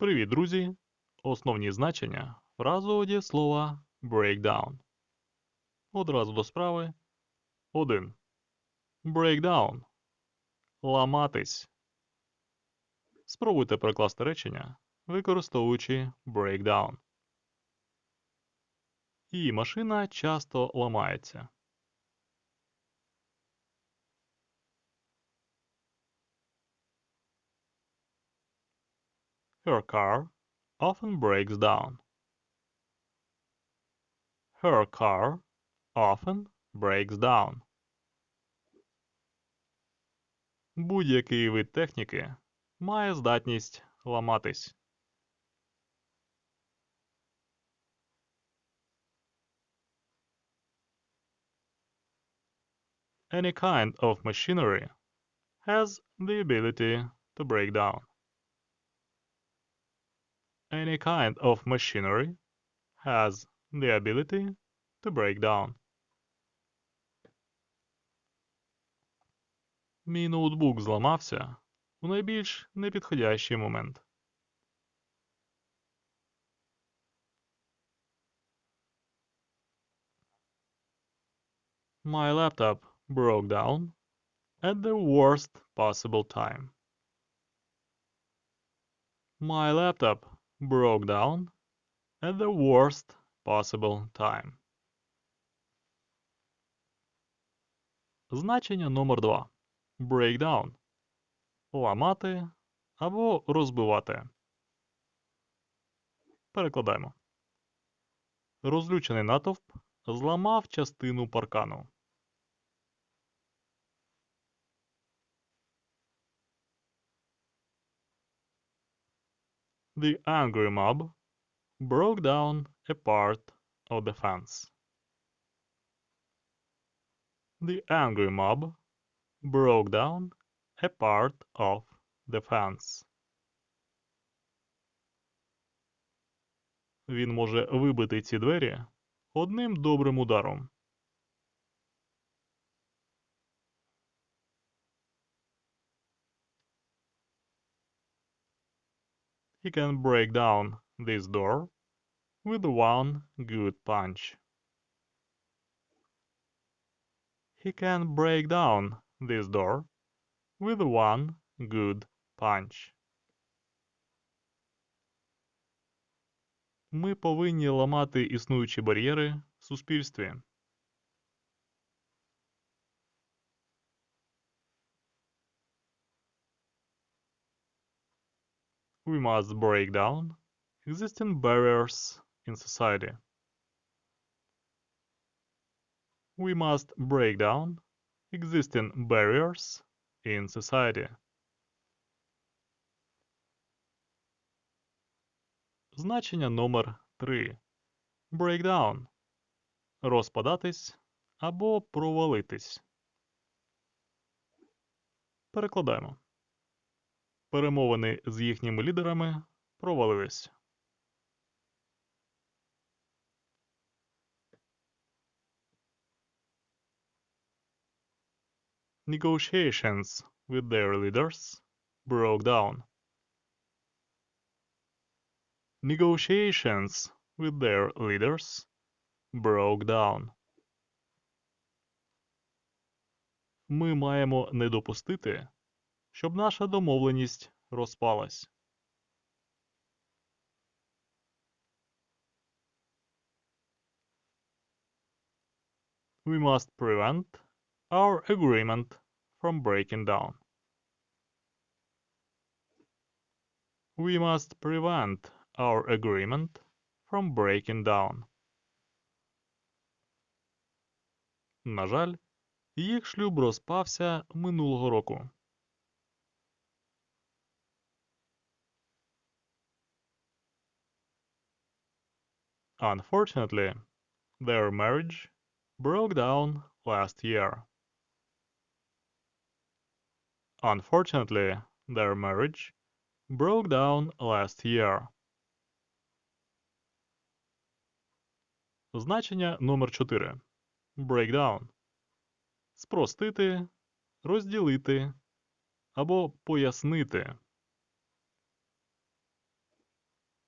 Привіт, друзі! Основні значення фразового дієслова breakdown. Одразу до справи. 1. Breakdown. Ламатись. Спробуйте перекласти речення, використовуючи breakdown. Її машина часто ламається. Her car often breaks down. Her car often breaks down. Будь-який вид техніки має здатність ламатись. Any kind of machinery has the ability to break down. Any kind of machinery has the ability to break down. Мій ноутбук зламався у найбільш непідходящий момент. My laptop broke down at the worst possible time. My laptop broke down at the worst possible time. Значення номер 2. Breakdown. Ламати або розбивати. Перекладаємо. Розлючений натовп зламав частину паркану. The angry mob broke down a part of the fence. The angry mob broke down a part of the fence. Він може вибити ці двері одним добрим ударом. He can break down this door with one good punch. He can break down this door with one good punch. Ми повинні ламати існуючі бар'єри в суспільстві. We must break down existing barriers in society. We must break down existing barriers in society. Значення номер 3. Breakdown. Розпадатись або провалитись. Перекладаємо. Перемовини з їхніми лідерами провалились. Negotiations with their leaders broke down. Negotiations with their leaders broke down. Ми маємо не допустити, щоб наша домовленість розпалась. We must prevent our agreement from breaking down. We must prevent our agreement from breaking down. На жаль, їх шлюб розпався минулого року. Unfortunately, their marriage broke down last year. Unfortunately, their marriage broke down last year. Значення номер 4. Breakdown. Спростити, розділити або пояснити.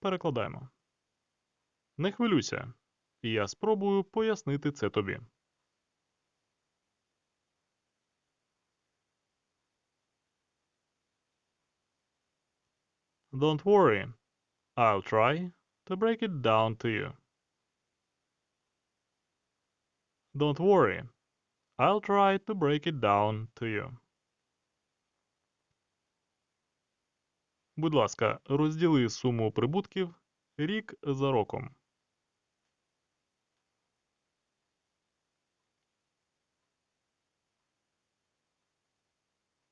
Перекладаємо. Не хвилюйся. Я спробую пояснити це тобі. Don't worry. I'll try to break it down to you. Don't worry. I'll try to break it down to you. Будь ласка, розділи суму прибутків рік за роком.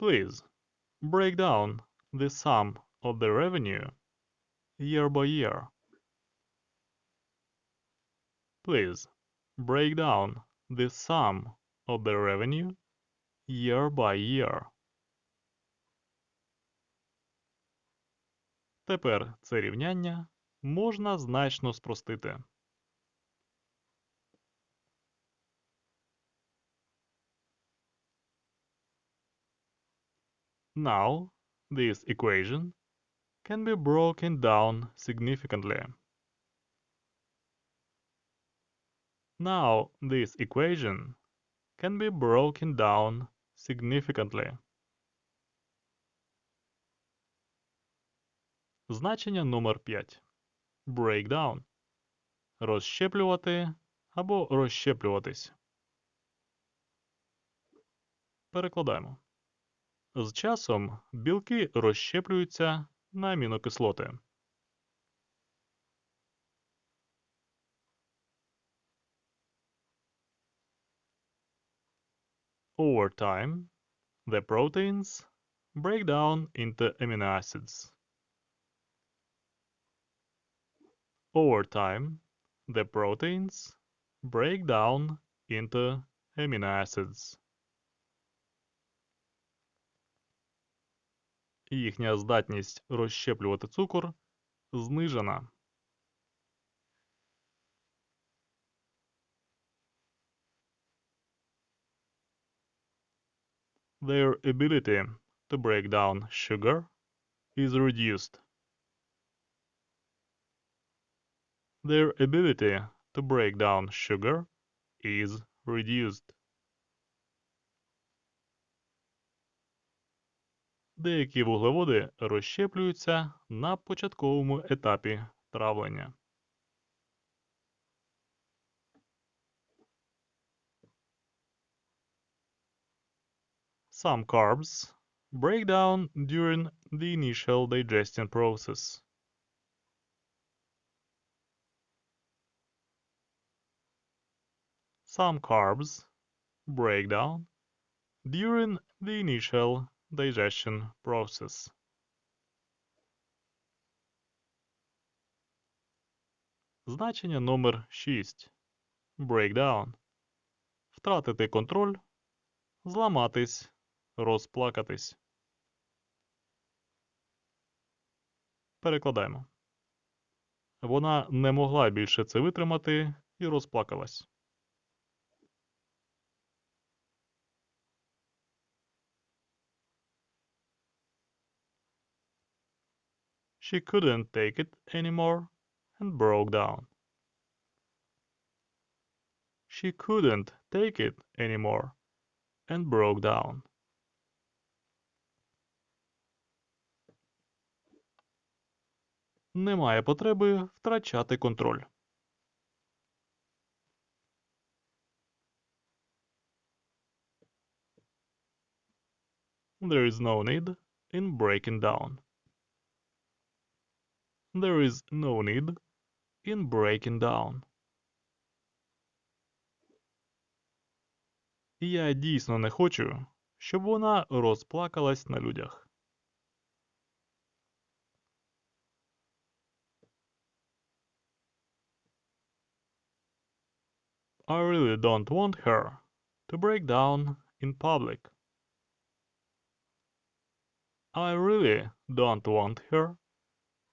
Please break down the sum of the revenue year by year. Please break down the sum of the revenue year by year. Тепер це рівняння можна значно спростити. Now, this equation can be broken down significantly. Now, this equation can be broken down significantly. Значення номер 5. Breakdown. Розщеплювати або розщеплюватись. Перекладаємо. З часом білки розщеплюються на амінокислоти. Over time, the proteins break down into amino acids. Over time, the proteins break down into amino acids. Їхня здатність розщеплювати цукор знижена. Their ability to break down sugar is reduced. Their ability to break down sugar is reduced. Деякі вуглеводи розщеплюються на початковому етапі травлення. Some carbs break down during the initial digestion process. Some carbs break down during the initial digestion process. Значення номер 6. Breakdown. Втратити контроль. Зламатись. Розплакатись. Перекладаємо. Вона не могла більше це витримати і розплакалась. She couldn't take it anymore and broke down. She couldn't take it anymore and broke down. Немає потреби втрачати контроль. There is no need in breaking down. There is no need in breaking down. Я дійсно не хочу, щоб вона розплакалась на людях. I really don't want her to break down in public. I really don't want her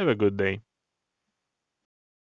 Have a good day.